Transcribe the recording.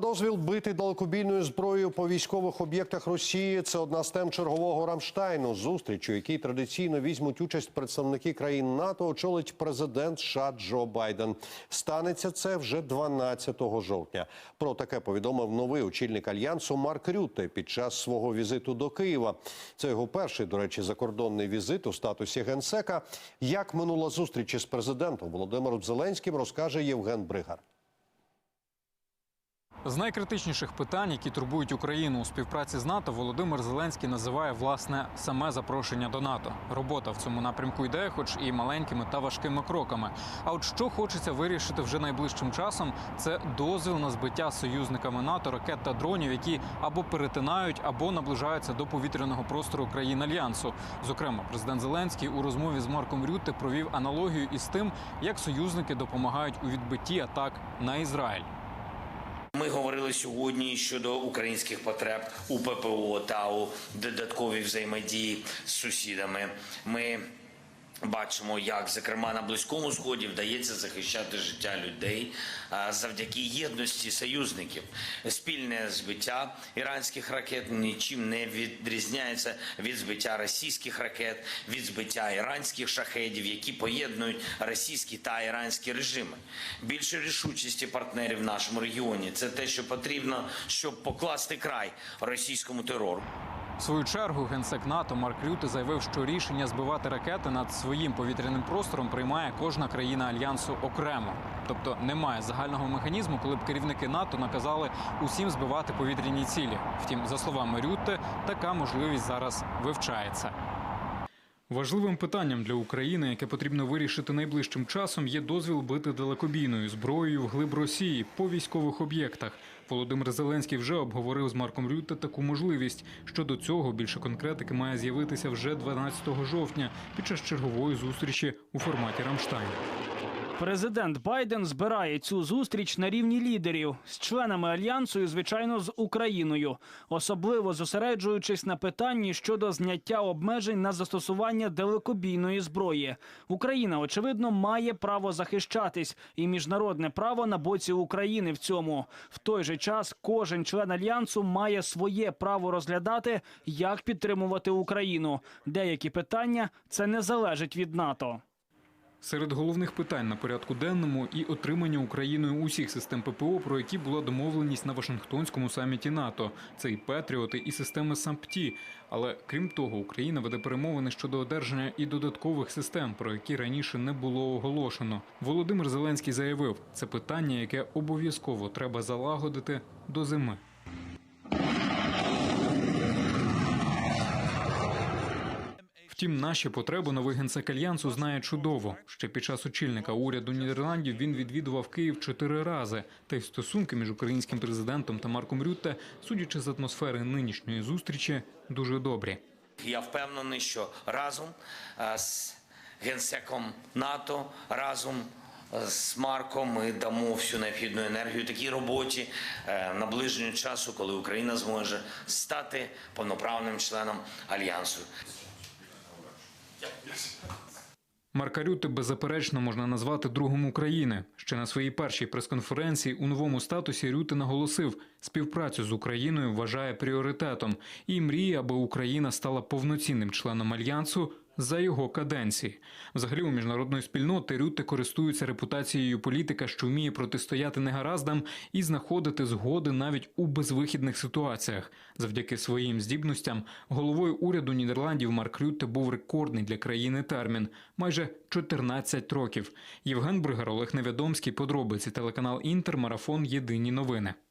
дозвіл бити далекобійною зброєю по військових об'єктах Росії це одна з тем чергового Рамштайну. Зустріч, у якій традиційно візьмуть участь представники країн НАТО, очолить президент США Джо Байден. Станеться це вже 12 жовтня. Про таке повідомив новий очільник альянсу Марк Рютте під час свого візиту до Києва. Це його перший, до речі, закордонний візит у статусі генсека. Як минула зустріч із президентом Володимиром Зеленським, розкаже Євген Бригар. З найкритичніших питань, які турбують Україну у співпраці з НАТО, Володимир Зеленський називає власне саме запрошення до НАТО. Робота в цьому напрямку йде, хоч і маленькими та важкими кроками. А от що хочеться вирішити вже найближчим часом, це дозвіл на збиття союзниками НАТО ракет та дронів, які або перетинають, або наближаються до повітряного простору країн альянсу. Зокрема, президент Зеленський у розмові з Марком Рютте провів аналогію із тим, як союзники допомагають у відбитті атак на Ізраїль. Ми говорили сьогодні щодо українських потреб у ППО та у додатковій взаємодії з сусідами. Ми бачимо, як зокрема на близькому сході вдається захищати життя людей завдяки єдності союзників. Спільне збиття іранських ракет нічим не відрізняється від збиття російських ракет, від збиття іранських шахедів, які поєднують російські та іранські режими. Більше рішучості партнерів в нашому регіоні це те, що потрібно, щоб покласти край російському терору. В свою чергу генсек НАТО Марк Рюте заявив, що рішення збивати ракети над своїм повітряним простором приймає кожна країна альянсу окремо. Тобто немає загального механізму, коли б керівники НАТО наказали усім збивати повітряні цілі. Втім, за словами Рюти, така можливість зараз вивчається. Важливим питанням для України, яке потрібно вирішити найближчим часом, є дозвіл бити далекобійною зброєю в глиб Росії по військових об'єктах. Володимир Зеленський вже обговорив з Марком Рютте таку можливість. Щодо цього більше конкретики має з'явитися вже 12 жовтня під час чергової зустрічі у форматі Рамштайн. Президент Байден збирає цю зустріч на рівні лідерів з членами альянсу і, звичайно, з Україною, особливо зосереджуючись на питанні щодо зняття обмежень на застосування далекобійної зброї. Україна, очевидно, має право захищатись, і міжнародне право на боці України в цьому. В той же час кожен член альянсу має своє право розглядати, як підтримувати Україну. Деякі питання це не залежить від НАТО. Серед головних питань на порядку денному і отримання Україною усіх систем ППО, про які була домовленість на Вашингтонському саміті НАТО. Це і Петріоти, і системи САМПТІ. Але крім того, Україна веде перемовини щодо одержання і додаткових систем, про які раніше не було оголошено. Володимир Зеленський заявив, це питання, яке обов'язково треба залагодити до зими. Втім, наші потреби новий генсек альянсу знає чудово. Ще під час очільника уряду Нідерландів він відвідував Київ чотири рази. Та й стосунки між українським президентом та Марком Рютте, судячи з атмосфери нинішньої зустрічі, дуже добрі. Я впевнений, що разом е, з генсеком НАТО, разом е, з Марком ми дамо всю необхідну енергію такій роботі е, наближенню часу, коли Україна зможе стати повноправним членом альянсу. Марка Рютте беззаперечно можна назвати другом України. Ще на своїй першій прес-конференції у новому статусі Рюти наголосив, співпрацю з Україною вважає пріоритетом і мріє, аби Україна стала повноцінним членом альянсу за його каденції. Взагалі, у міжнародної спільноти Рютте користується репутацією політика, що вміє протистояти негараздам і знаходити згоди навіть у безвихідних ситуаціях. Завдяки своїм здібностям головою уряду Нідерландів Марк Рютте був рекордний для країни термін майже 14 років. Євген Бригар, Олег Невідомський, подробиці телеканал Інтер, марафон Єдині новини.